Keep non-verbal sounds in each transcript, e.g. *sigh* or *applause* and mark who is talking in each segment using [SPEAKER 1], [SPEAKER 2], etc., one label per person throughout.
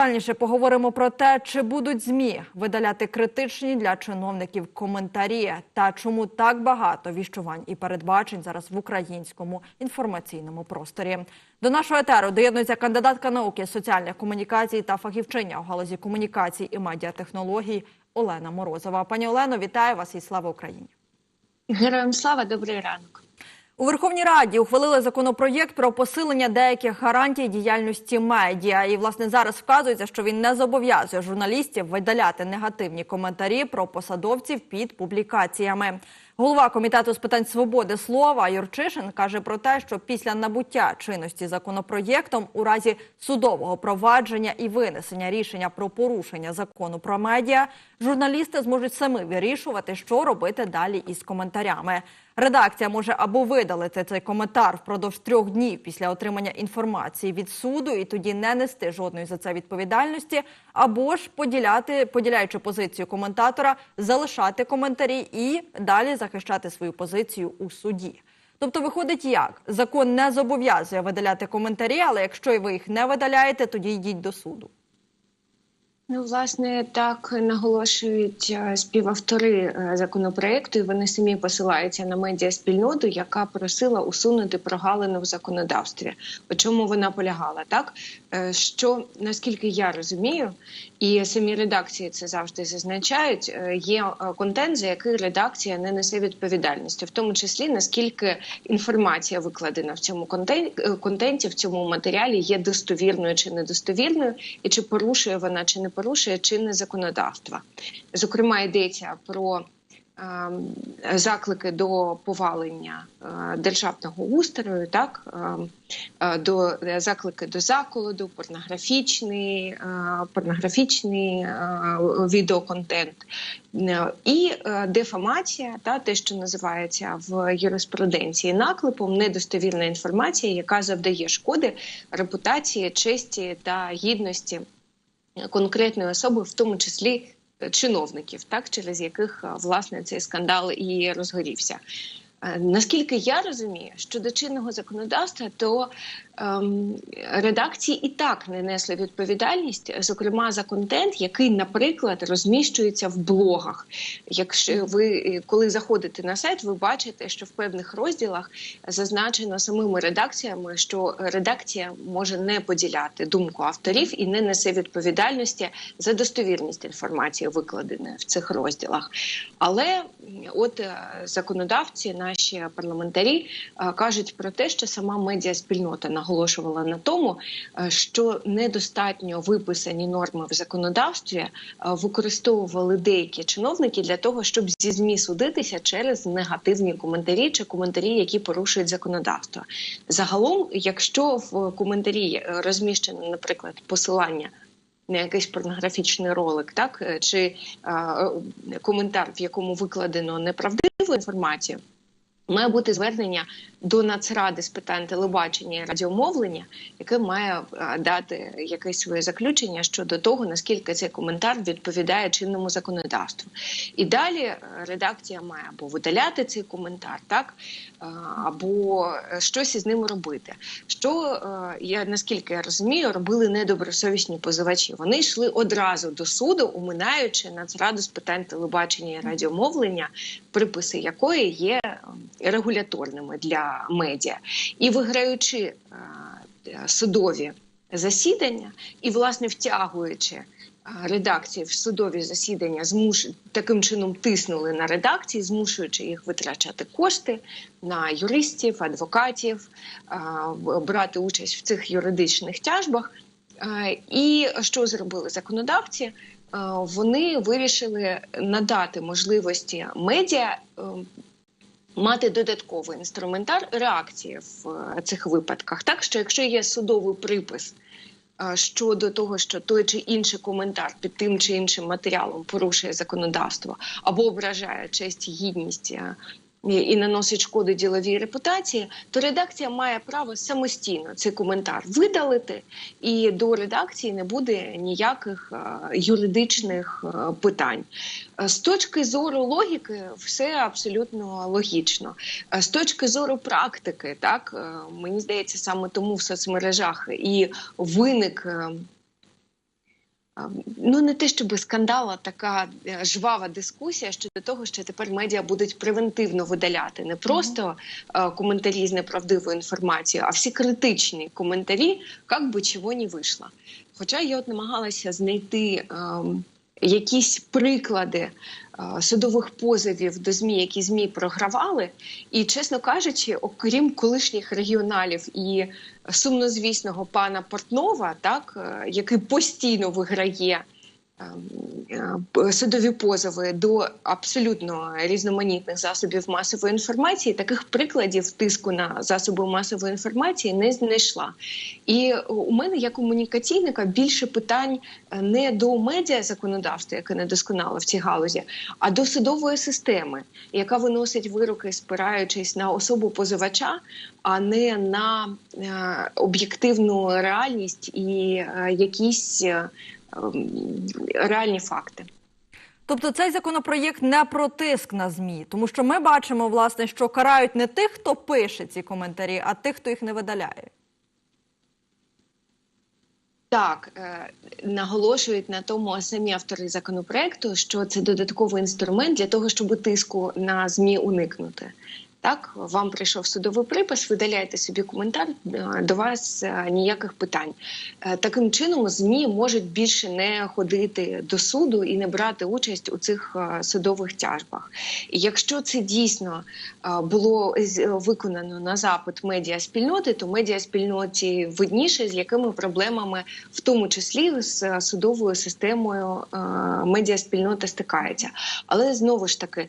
[SPEAKER 1] Дальніше поговоримо про те, чи будуть змі видаляти критичні для чиновників коментарі, та чому так багато віщувань і передбачень зараз в українському інформаційному просторі. До нашого етеру доєднується кандидатка науки соціальних комунікацій та фахівчиня у галузі комунікацій і медіатехнологій Олена Морозова. Пані Олено, вітаю вас і слава Україні!
[SPEAKER 2] Героям слава, добрий ранок.
[SPEAKER 1] У Верховній Раді ухвалили законопроєкт про посилення деяких гарантій діяльності медіа. І власне зараз вказується, що він не зобов'язує журналістів видаляти негативні коментарі про посадовців під публікаціями. Голова комітету з питань свободи слова Юрчишин каже про те, що після набуття чинності законопроєктом у разі судового провадження і винесення рішення про порушення закону про медіа журналісти зможуть самі вирішувати, що робити далі із коментарями. Редакція може або видалити цей коментар впродовж трьох днів після отримання інформації від суду і тоді не нести жодної за це відповідальності, або ж поділяти, поділяючи позицію коментатора, залишати коментарі і далі захищати свою позицію у суді. Тобто, виходить, як закон не зобов'язує видаляти коментарі, але якщо ви їх не видаляєте, тоді йдіть до суду.
[SPEAKER 2] Ну, власне, так наголошують е, співавтори е, законопроекту, і вони самі посилаються на медіаспільноту, яка просила усунути прогалину в законодавстві. У чому вона полягала? Так Е, що наскільки я розумію, і самі редакції це завжди зазначають. Є контент, за який редакція не несе відповідальності, в тому числі наскільки інформація викладена в цьому контенті, в цьому матеріалі є достовірною чи недостовірною, і чи порушує вона чи не порушує чинне законодавство. Зокрема, йдеться про е, заклики до повалення е, державного устрою, так е, е, до е, заклики до заколоду, порнографічний, порнографічний відеоконтент і дефамація, та те, що називається в юриспруденції наклепом, недостовірна інформація, яка завдає шкоди репутації, честі та гідності конкретної особи, в тому числі е, чиновників, так через яких е, власне цей скандал і розгорівся. Е, Наскільки я розумію, щодо чинного законодавства, то редакції і так не несли відповідальність, зокрема за контент, який, наприклад, розміщується в блогах. Якщо ви е, коли заходите на сайт, ви бачите, що в певних розділах зазначено самими редакціями, що редакція може не поділяти думку авторів і не несе відповідальності за достовірність інформації, викладеної в цих розділах. Але от е, законодавці, наші парламентарі е, кажуть про те, що сама медіаспільнота наголошувала на тому, е, що недостатньо виписані норми в законодавстві е, використовували деякі чиновники для того, щоб зі змі судитися через негативні коментарі чи коментарі, які порушують законодавство. Загалом, якщо в коментарі е, розміщено, наприклад, посилання. На якийсь порнографічний ролик, так чи е, коментар, в якому викладено неправдиву інформацію, має бути звернення до Нацради з питань телебачення і радіомовлення, яке має е, дати якесь своє заключення щодо того, наскільки цей коментар відповідає чинному законодавству. І далі е, редакція має або видаляти цей коментар, так е, або щось із ним робити. Що я наскільки я розумію, робили недобросовісні позивачі. Вони йшли одразу до суду, уминаючи Нацраду з питань телебачення і радіомовлення, приписи якої є е, регуляторними для медіа, і виграючи е, судові засідання, і власне втягуючи. е, Редакції в судові засідання змуш... таким чином тиснули на редакції, змушуючи їх витрачати кошти на юристів, адвокатів, брати участь в цих юридичних тяжбах. І що зробили законодавці? Вони вирішили надати можливості медіа е, мати додатковий інструментар реакції в е, цих випадках. Так що, якщо є судовий припис е, щодо того, що той чи інший коментар під тим чи іншим матеріалом порушує законодавство або ображає честь гідність. І- наносить шкоду діловій репутації, то редакція має право самостійно цей коментар видалити, і до редакції не буде ніяких е, юридичних е, питань. Е, З точки зору логіки, все абсолютно логічно. З точки зору практики, так мені здається, саме тому в соцмережах і виник. Ну не те, щоб скандала, така е, жвава дискусія щодо того, що тепер медіа будуть превентивно видаляти не просто е, коментарі з неправдивою інформацією, а всі критичні коментарі, як би чого не вийшло. Хоча я от намагалася знайти. ем, Якісь приклади судових позовів до ЗМІ, які ЗМІ програвали, і чесно кажучи, окрім колишніх регіоналів і сумнозвісного пана Портнова, так е, який постійно виграє судові позови до абсолютно різноманітних засобів масової інформації, таких прикладів тиску на засоби масової інформації не знайшла. І у мене як комунікаційника більше питань е, не до медіа законодавства, яке недосконало в цій галузі, а до судової системи, яка виносить вироки, спираючись на особу позивача, а не на е, об'єктивну реальність і е, якісь реальні факти.
[SPEAKER 1] Тобто цей законопроєкт не про тиск на ЗМІ, тому що ми бачимо, власне, що карають не тих, хто пише ці коментарі, а тих, хто їх не видаляє.
[SPEAKER 2] Так, е, наголошують на тому самі автори законопроекту, що це додатковий інструмент для того, щоб тиску на ЗМІ уникнути. Так, вам прийшов судовий припис, видаляйте собі коментар, е, до вас е, ніяких питань. Е, Таким чином, ЗМІ можуть більше не ходити до суду і не брати участь у цих судових тяжбах. І якщо це дійсно було виконано на запит медіаспільноти, то медіаспільноті видніше, з якими проблемами, в тому числі з судовою системою медіаспільнота стикається. Але знову ж таки,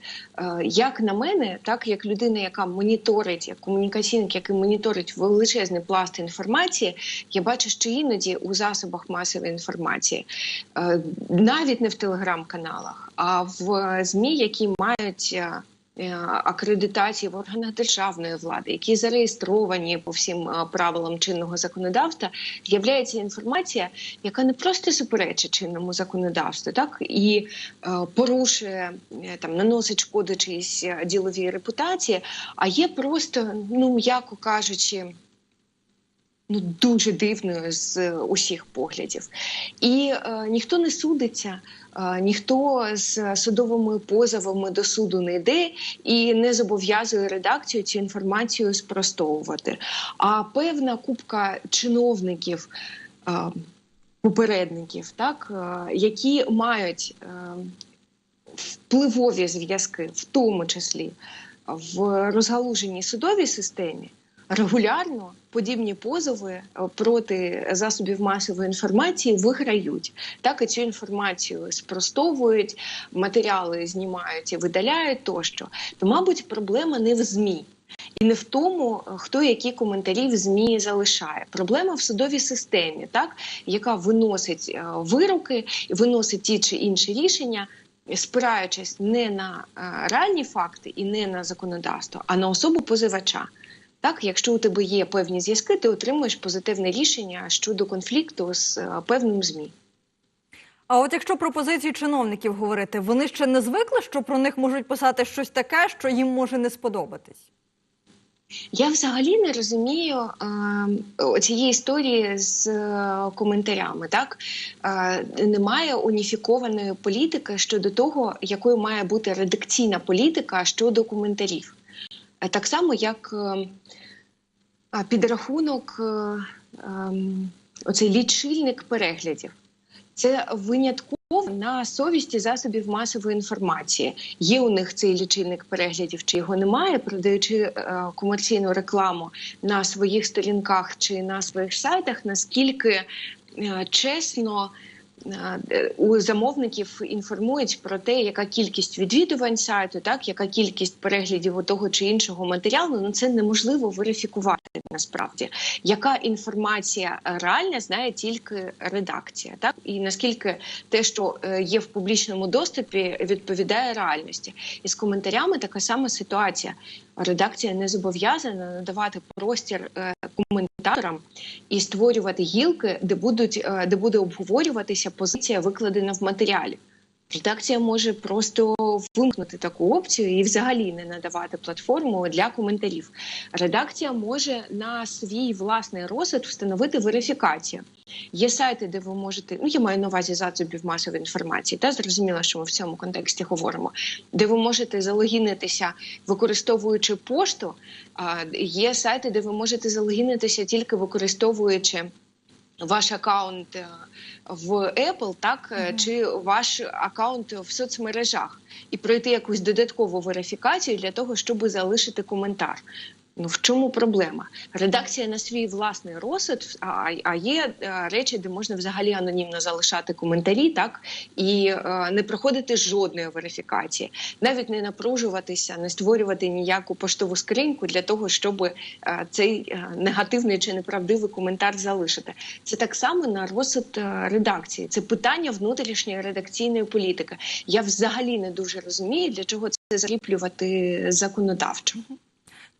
[SPEAKER 2] як на мене, так як людина, яка моніторить, як комунікаційник, який моніторить величезний пласт інформації, я бачу, що іноді у засобах масової інформації, е, навіть не в телеграм-каналах, а в ЗМІ, які мають. Е, Акредитації в органах державної влади, які зареєстровані по всім е, правилам чинного законодавства, з'являється інформація, яка не просто суперечить чинному законодавству, так і е, порушує там, наносить шкоду чиїсь діловій репутації, а є просто, ну м'яко кажучи. Ну, дуже дивною з е, усіх поглядів, і е, ніхто не судиться, е, ніхто з судовими позовами до суду не йде і не зобов'язує редакцію цю інформацію спростовувати. А певна купка чиновників, е, попередників, так, які мають впливові зв'язки, в тому числі в розгалуженій судовій системі, регулярно подібні позови е, проти засобів масової інформації виграють. Так і цю інформацію спростовують, матеріали знімають і видаляють тощо. То, мабуть, проблема не в ЗМІ. І не в тому, хто які коментарі в ЗМІ залишає. Проблема в судовій системі, так яка виносить е, вироки, і виносить ті чи інші рішення, спираючись не на е, реальні факти і не на законодавство, а на особу позивача. Так, якщо у тебе є певні зв'язки, ти отримуєш позитивне рішення щодо конфлікту з е, певним змі.
[SPEAKER 1] А от якщо про позиції чиновників говорити, вони ще не звикли, що про них можуть писати щось таке, що їм може не сподобатись.
[SPEAKER 2] Я взагалі не розумію е, цієї історії з е, коментарями. Так е, немає уніфікованої політики щодо того, якою має бути редакційна політика щодо коментарів. Е, так само, як е, підрахунок, е, ем, оцей лічильник переглядів. Це винятково на совісті засобів масової інформації. Є у них цей лічильник переглядів, чи його немає, продаючи е, комерційну рекламу на своїх сторінках чи на своїх сайтах, наскільки е, чесно. Е, У замовників інформують про те, яка кількість відвідувань сайту, так яка кількість переглядів того чи іншого матеріалу. Ну це неможливо верифікувати насправді. Яка інформація реальна, знає тільки редакція, так і наскільки те, що е, є в публічному доступі, відповідає реальності. І з коментарями така сама ситуація. Редакція не зобов'язана надавати простір е, коментаторам і створювати гілки, де будуть де буде обговорюватися позиція, викладена в матеріалі. Редакція може просто вимкнути таку опцію і взагалі не надавати платформу для коментарів. Редакція може на свій власний розсуд встановити верифікацію. Є сайти, де ви можете, ну я маю на увазі засобів масової інформації, та зрозуміло, що ми в цьому контексті говоримо, де ви можете залогінитися, використовуючи пошту. А є сайти, де ви можете залогінитися тільки використовуючи ваш аккаунт е, в Apple, так е, чи ваш аккаунт в соцмережах, і пройти якусь додаткову верифікацію для того, щоб залишити коментар. Ну в чому проблема? Редакція на свій власний розсуд, а, а є е, речі, де можна взагалі анонімно залишати коментарі, так і е, не проходити жодної верифікації, навіть не напружуватися, не створювати ніяку поштову скриньку для того, щоб е, цей е, негативний чи неправдивий коментар залишити. Це так само на розсуд е, редакції. Це питання внутрішньої редакційної політики. Я взагалі не дуже розумію, для чого це закріплювати законодавчо.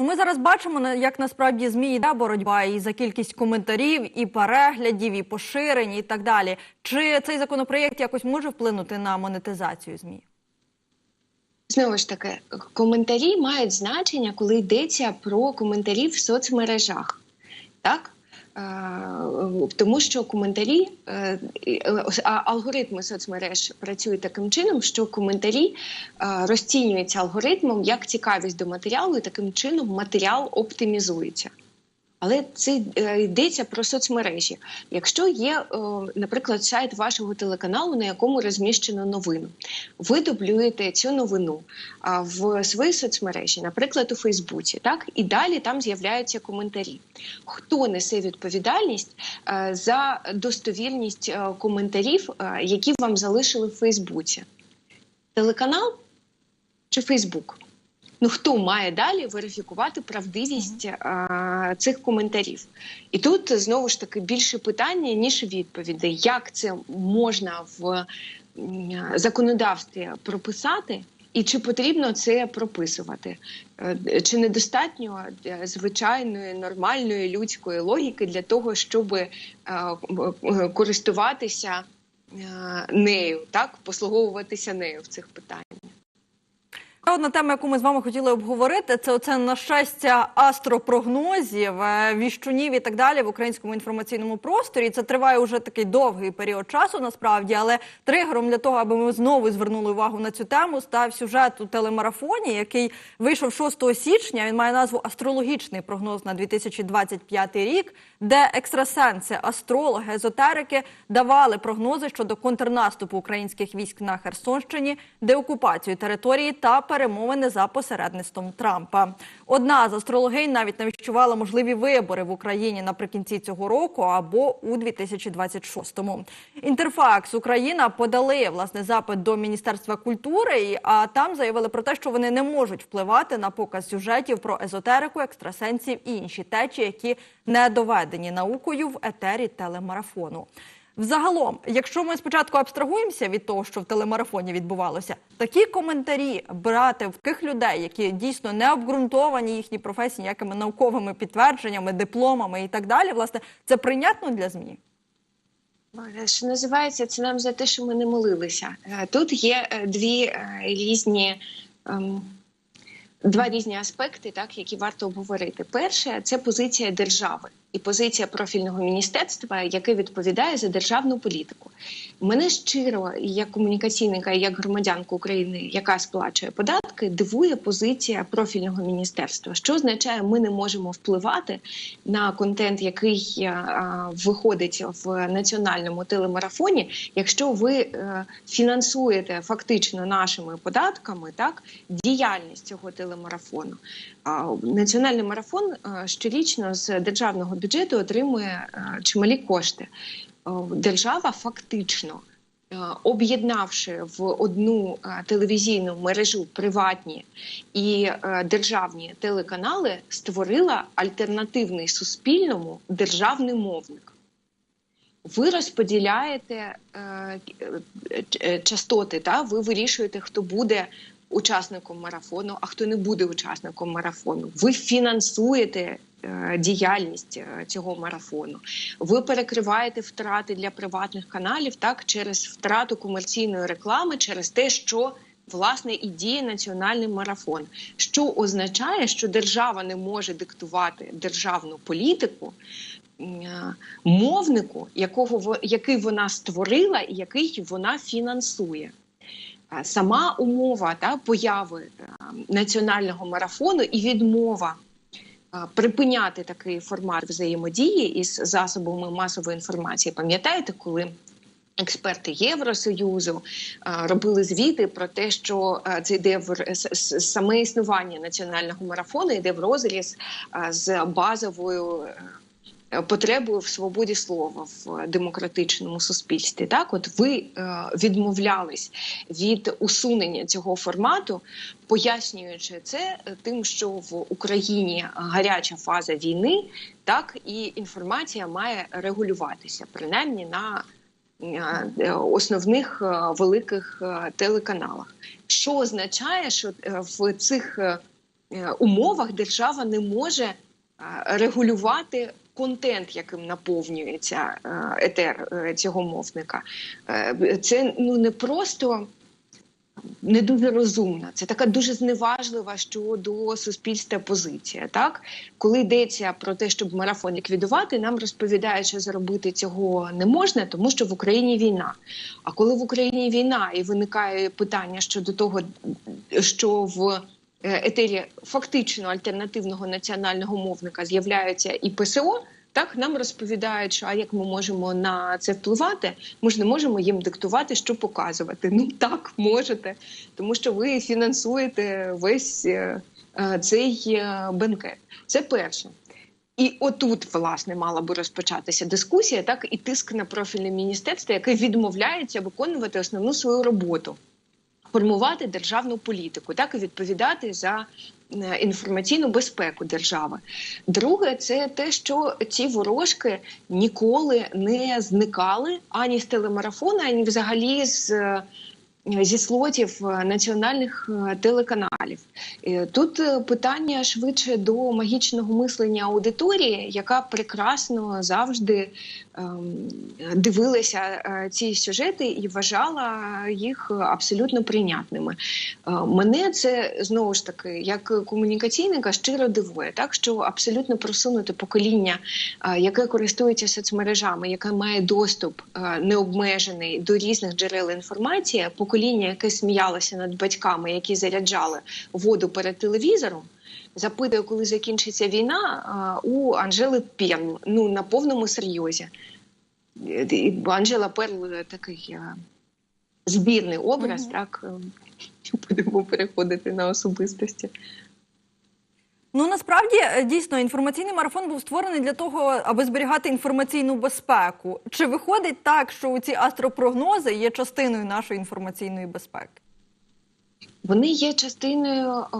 [SPEAKER 1] Ну, ми зараз бачимо, як насправді ЗМІ йде боротьба і за кількість коментарів, і переглядів, і поширень, і так далі. Чи цей законопроєкт якось може вплинути на монетизацію ЗМІ?
[SPEAKER 2] Знову ж таки, коментарі мають значення, коли йдеться про коментарі в соцмережах. Так? Тому що коментарі, е, е, алгоритми соцмереж працюють таким чином, що коментарі е, розцінюються алгоритмом як цікавість до матеріалу, і таким чином матеріал оптимізується. Але це е, йдеться про соцмережі. Якщо є, е, наприклад, сайт вашого телеканалу, на якому розміщено новину, ви дублюєте цю новину в своїй соцмережі, наприклад, у Фейсбуці, так і далі там з'являються коментарі. Хто несе відповідальність е, за достовірність коментарів, які вам залишили в Фейсбуці? Телеканал чи Фейсбук? Ну хто має далі верифікувати правдивість а, цих коментарів? І тут знову ж таки більше питання ніж відповідей. Як це можна в законодавстві прописати? І чи потрібно це прописувати? Е, Чи недостатньо е, звичайної нормальної людської логіки для того, щоб е, користуватися нею, так послуговуватися нею в цих питаннях?
[SPEAKER 1] Та Одна тема, яку ми з вами хотіли обговорити, це оце нашестя астропрогнозів, е, віщунів і так далі в українському інформаційному просторі. Це триває уже такий довгий період часу, насправді, але тригером для того, аби ми знову звернули увагу на цю тему, став сюжет у телемарафоні, який вийшов 6 січня. Він має назву Астрологічний прогноз на 2025 рік, де екстрасенси, астрологи, езотерики давали прогнози щодо контрнаступу українських військ на Херсонщині, деокупацію території та перемовини за посередництвом Трампа. Одна з астрологинь навіть навіщувала можливі вибори в Україні наприкінці цього року або у 2026-му. Інтерфакс Україна подали власне запит до Міністерства культури, а там заявили про те, що вони не можуть впливати на показ сюжетів про езотерику, екстрасенсів і інші течії, які не доведені наукою в етері телемарафону. Взагалом, якщо ми спочатку абстрагуємося від того, що в телемарафоні відбувалося, такі коментарі брати в таких людей, які дійсно не обґрунтовані їхні професії ніякими науковими підтвердженнями, дипломами і так далі, власне, це прийнятно для змі.
[SPEAKER 2] Що називається це нам за те, що ми не молилися. Е, Тут є е, дві е, різні. ем, Два різні аспекти, так які варто обговорити. Перше це позиція держави і позиція профільного міністерства, яке відповідає за державну політику. Мене щиро, як комунікаційника, і як громадянку України, яка сплачує податки, дивує позиція профільного міністерства. Що означає, ми не можемо впливати на контент, який а, а, виходить в національному телемарафоні, якщо ви е, фінансуєте фактично нашими податками так діяльність цього телемарафону. А національний марафон е, щорічно з державного бюджету отримує е, чималі кошти. Е, Держава фактично. е, Об'єднавши в одну телевізійну мережу приватні і державні телеканали, створила альтернативний суспільному державний мовник. Ви розподіляєте частоти, та ви вирішуєте, хто буде учасником марафону, а хто не буде учасником марафону. Ви фінансуєте діяльність е, цього марафону. Ви перекриваєте втрати для приватних каналів так через втрату комерційної реклами, через те, що власне і діє національний марафон, що означає, що держава не може диктувати державну політику. е, Мовнику, якого який вона створила і який вона фінансує. Сама умова та появи е, національного марафону і відмова е, припиняти такий формат взаємодії із засобами масової інформації. Пам'ятаєте, коли експерти Євросоюзу е, робили звіти про те, що е, це йде в саме існування національного марафону йде в розріз е, з базовою. Е, Потребою в свободі слова в демократичному суспільстві, так от ви е, відмовлялись від усунення цього формату, пояснюючи це тим, що в Україні гаряча фаза війни, так і інформація має регулюватися, принаймні на е, основних е, великих е, телеканалах. Що означає, що е, в цих е, е, умовах держава не може е, регулювати контент, яким наповнюється е, етер е, цього мовника. Е, Це ну не просто не дуже розумна. Це така дуже зневажлива щодо суспільства позиція. Так, коли йдеться про те, щоб марафон ліквідувати, нам розповідають, що зробити цього не можна, тому що в Україні війна. А коли в Україні війна і виникає питання щодо того, що в етері фактично альтернативного національного мовника з'являється і ПСО. Так нам розповідають, що а як ми можемо на це впливати? Ми ж не можемо їм диктувати, що показувати. Ну так можете, тому що ви фінансуєте весь е, е, цей е, бенкет. Це перше. І отут, власне, мала би розпочатися дискусія, так і тиск на профільне міністерство, яке відмовляється виконувати основну свою роботу формувати державну політику, так і відповідати за е, інформаційну безпеку держави. Друге, це те, що ці ворожки ніколи не зникали ані з телемарафону, ані взагалі з. Е, Зі слотів е, національних е, телеканалів Е, тут питання швидше до магічного мислення аудиторії, яка прекрасно завжди ем, дивилася ці сюжети і вважала їх абсолютно прийнятними. Мене це знову ж таки як комунікаційника щиро дивує, так що абсолютно просунуте покоління, яке користується соцмережами, яке має доступ необмежений до різних джерел інформації, покоління, яке сміялося над батьками, які заряджали воду перед телевізором. Запитує, коли закінчиться війна у Анжели Пен Ну на повному серйозі. Е, Анжела Перл е, такий е, збірний образ,
[SPEAKER 1] Мгм.
[SPEAKER 2] так е, *laughs* будемо переходити на особистості.
[SPEAKER 1] Ну насправді е, дійсно інформаційний марафон був створений для того, аби зберігати інформаційну безпеку. Чи виходить так, що ці астропрогнози є частиною нашої інформаційної безпеки?
[SPEAKER 2] Вони є частиною е,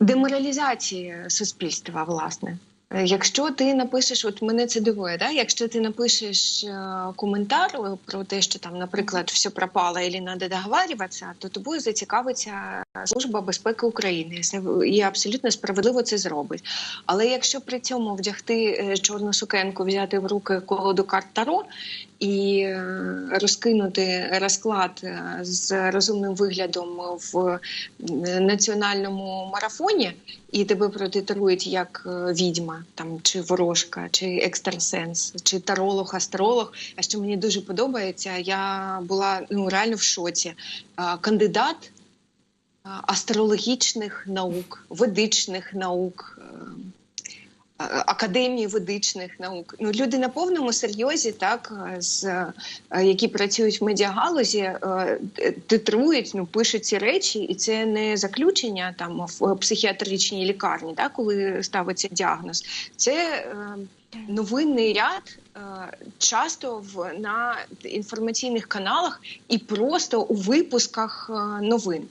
[SPEAKER 2] деморалізації суспільства, власне. Е, Якщо ти напишеш, от мене це дивує, да? якщо ти напишеш е, коментар про те, що там, наприклад, все пропало і треба договарюватися, то тобою зацікавиться Служба безпеки України і абсолютно справедливо це зробить. Але якщо при цьому вдягти е, чорну сукенку, взяти в руки колоду карт Таро і е, розкинути розклад е, з розумним виглядом в е, національному марафоні, і тебе протитрують як відьма, там чи ворожка, чи екстрасенс, чи таролог, астролог. А що мені дуже подобається, я була ну реально в шоці. Кандидат астрологічних наук, ведичних наук. Е, Академії ведичних наук. Ну, люди на повному серйозі, так, е, з, е, які працюють в медіагалузі, титрують, ну, пишуть ці речі, і це не заключення там в психіатричній лікарні, так, коли ставиться діагноз. Це новинний ряд часто в на інформаційних каналах і просто у випусках е, новин.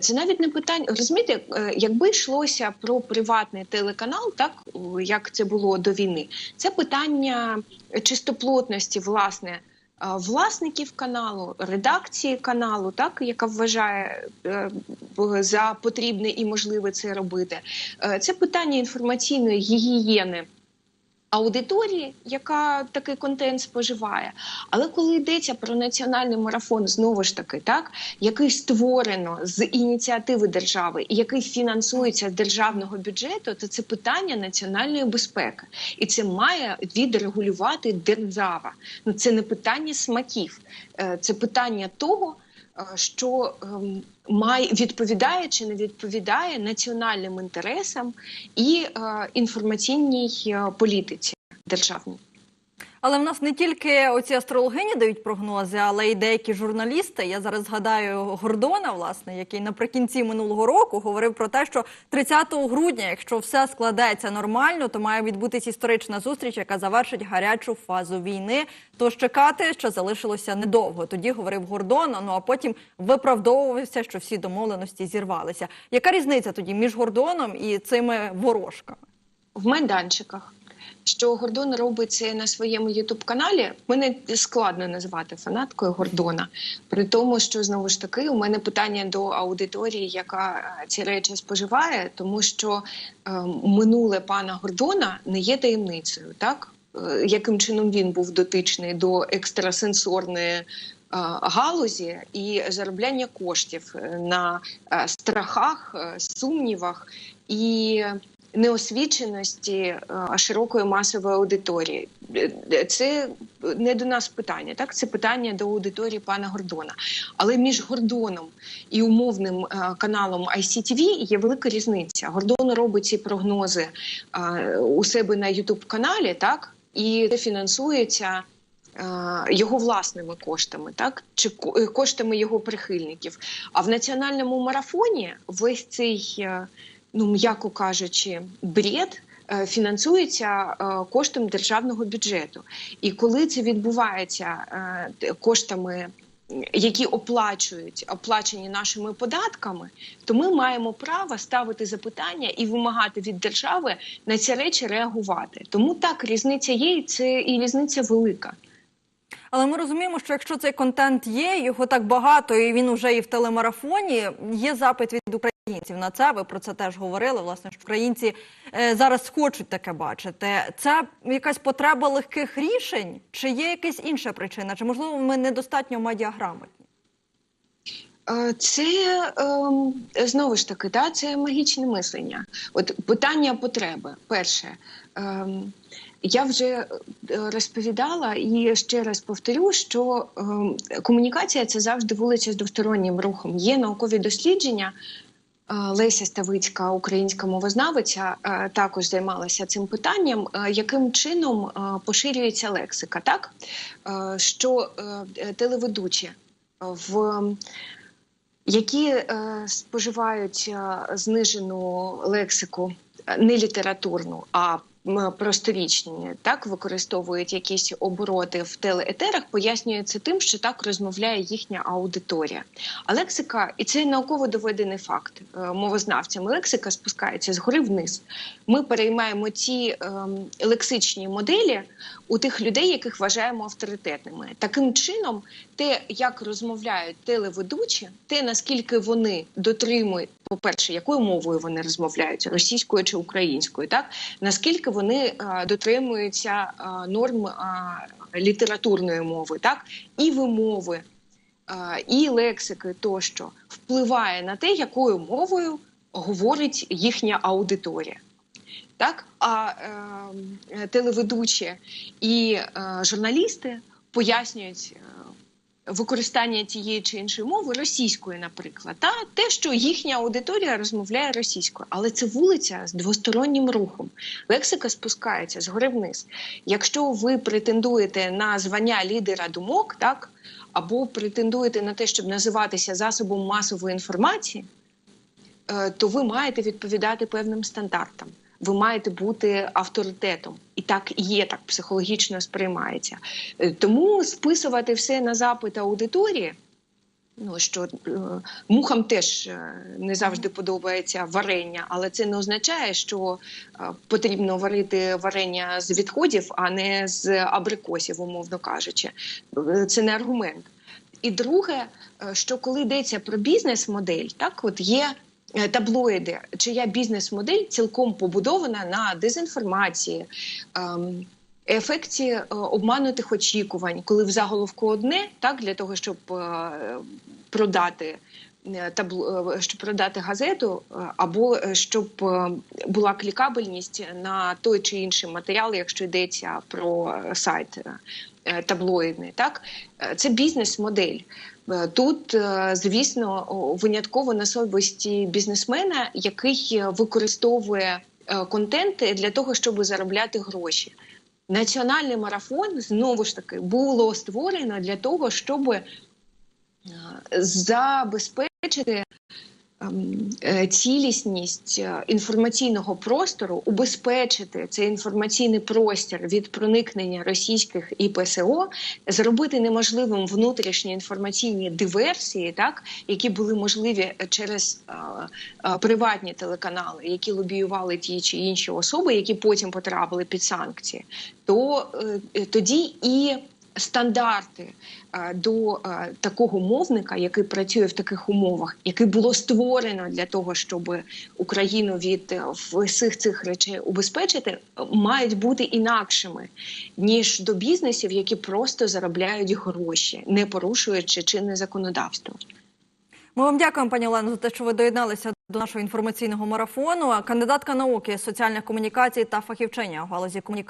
[SPEAKER 2] Це навіть не питання. Розумієте, е, якби йшлося про приватний телеканал, так як це було до війни, це питання чистоплотності, власне. власників каналу, редакції каналу, так яка вважає е, за потрібне і можливе це робити. Е, Це питання інформаційної гігієни. Аудиторії, яка такий контент споживає, але коли йдеться про національний марафон, знову ж таки, так який створено з ініціативи держави і який фінансується з державного бюджету, то це питання національної безпеки, і це має відрегулювати держава. Ну це не питання смаків, Е, це питання того. Е, Що ем, має відповідає чи не відповідає національним інтересам і е, інформаційній е, політиці державній.
[SPEAKER 1] Але в нас не тільки оці астрологині дають прогнози, але й деякі журналісти. Я зараз згадаю Гордона, власне, який наприкінці минулого року говорив про те, що 30 грудня, якщо все складеться нормально, то має відбутись історична зустріч, яка завершить гарячу фазу війни. Тож чекати, що залишилося недовго. Тоді говорив Гордон. Ну а потім виправдовувався, що всі домовленості зірвалися. Яка різниця тоді між Гордоном і цими ворожками?
[SPEAKER 2] в майданчиках. Що Гордон робить на своєму ютуб-каналі, мене складно назвати фанаткою Гордона. При тому, що знову ж таки у мене питання до аудиторії, яка е, ці речі споживає, тому що е, минуле пана Гордона не є таємницею, так Е, яким чином він був дотичний до екстрасенсорної е, галузі і заробляння коштів е, на страхах, сумнівах і неосвіченості е, широкої масової аудиторії. Е, Це не до нас питання, так це питання до аудиторії пана Гордона. Але між Гордоном і умовним е, каналом ICTV є велика різниця. Гордон робить ці прогнози у себе на youtube каналі так і це фінансується. Його власними коштами, так чи ко- коштами його прихильників. А в національному марафоні весь цей, ну м'яко кажучи, бред е, фінансується е, коштом державного бюджету. І коли це відбувається е, коштами, які оплачують оплачені нашими податками, то ми маємо право ставити запитання і вимагати від держави на ці речі реагувати. Тому так різниця є, і це і різниця велика.
[SPEAKER 1] Але ми розуміємо, що якщо цей контент є, його так багато, і він уже і в телемарафоні, є запит від українців на це. Ви про це теж говорили. Власне, що українці е, зараз хочуть таке бачити. Це якась потреба легких рішень, чи є якась інша причина? Чи можливо ми недостатньо медіаграмотні?
[SPEAKER 2] Це ем, знову ж таки, да, це магічне мислення. От питання потреби. Перше, ем, я вже е, розповідала і ще раз повторю, що ем, комунікація це завжди вулиця з двостороннім рухом. Є наукові дослідження. Е, Леся Ставицька, українська мовознавиця, е, також займалася цим питанням, е, яким чином е, поширюється лексика, так Е, що е, телеведучі в які е, споживають е, знижену лексику, е, не літературну, а просторічні, так використовують якісь обороти в телеетерах, пояснюється тим, що так розмовляє їхня аудиторія. А лексика, і це науково доведений факт е, мовознавцями. Лексика спускається згори вниз. Ми переймаємо ці ем, лексичні моделі у тих людей, яких вважаємо авторитетними. Таким чином, те, як розмовляють телеведучі, те наскільки вони дотримують, по-перше, якою мовою вони розмовляють, російською чи українською, так наскільки вони е, дотримуються е, норм е, літературної мови, так і вимови, і лексики тощо впливає на те, якою мовою говорить їхня аудиторія. Так, а е, телеведучі і е, журналісти пояснюють використання тієї чи іншої мови російською, наприклад, та те, що їхня аудиторія розмовляє російською, але це вулиця з двостороннім рухом. Лексика спускається згори вниз. Якщо ви претендуєте на звання лідера думок, так або претендуєте на те, щоб називатися засобом масової інформації, е, то ви маєте відповідати певним стандартам. Ви маєте бути авторитетом, і так і є, так психологічно сприймається. Е, Тому списувати все на запит аудиторії Ну що е, мухам теж е, не завжди подобається варення, але це не означає, що е, потрібно варити варення з відходів, а не з абрикосів, умовно кажучи. Е, Це не аргумент. І друге, що коли йдеться про бізнес-модель, так от є таблоїди, чия бізнес-модель цілком побудована на дезінформації. ем, Ефекті е, обманутих очікувань, коли в заголовку одне, так для того, щоб е, продати е, табло, е, щоб продати газету, е, або е, щоб е, була клікабельність на той чи інший матеріал, якщо йдеться про е, сайт е, е, таблоїдний. Так Е, це бізнес-модель. Е, Тут, е, звісно, винятково на совісті бізнесмена, який е, використовує контент для того, щоб заробляти гроші. Національний марафон знову ж таки було створено для того, щоб забезпечити цілісність е, інформаційного простору, убезпечити цей інформаційний простір від проникнення російських і ПСО, зробити неможливим внутрішні інформаційні диверсії, так які були можливі через е, е, приватні телеканали, які лобіювали ті чи інші особи, які потім потрапили під санкції, то е, тоді і стандарти е, до е, такого мовника, який працює в таких умовах, який було створено для того, щоб Україну від е, всіх цих речей убезпечити, мають бути інакшими ніж до бізнесів, які просто заробляють гроші, не порушуючи чинне законодавство.
[SPEAKER 1] Ми вам дякуємо, пані Олено, за те, що ви доєдналися до нашого інформаційного марафону. Кандидатка науки соціальних комунікацій та фахівчиня у галузі комунікації.